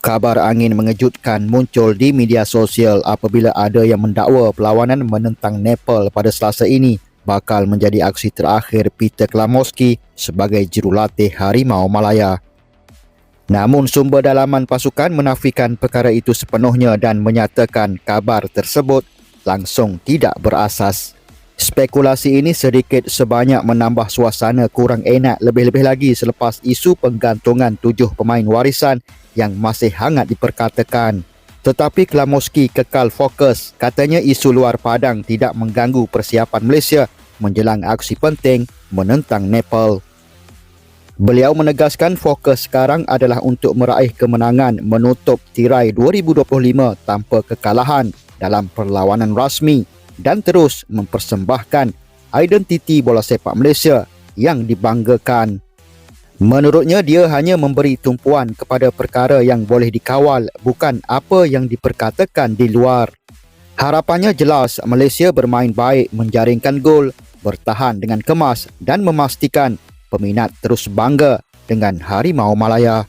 Kabar angin mengejutkan muncul di media sosial apabila ada yang mendakwa perlawanan menentang Nepal pada Selasa ini bakal menjadi aksi terakhir Peter Klamoski sebagai jurulatih Harimau Malaya. Namun sumber dalaman pasukan menafikan perkara itu sepenuhnya dan menyatakan kabar tersebut langsung tidak berasas. Spekulasi ini sedikit sebanyak menambah suasana kurang enak lebih-lebih lagi selepas isu penggantungan tujuh pemain warisan yang masih hangat diperkatakan. Tetapi Klamoski kekal fokus, katanya isu luar padang tidak mengganggu persiapan Malaysia menjelang aksi penting menentang Nepal. Beliau menegaskan fokus sekarang adalah untuk meraih kemenangan menutup tirai 2025 tanpa kekalahan dalam perlawanan rasmi dan terus mempersembahkan identiti bola sepak Malaysia yang dibanggakan. Menurutnya dia hanya memberi tumpuan kepada perkara yang boleh dikawal bukan apa yang diperkatakan di luar. Harapannya jelas Malaysia bermain baik menjaringkan gol, bertahan dengan kemas dan memastikan peminat terus bangga dengan Harimau Malaya.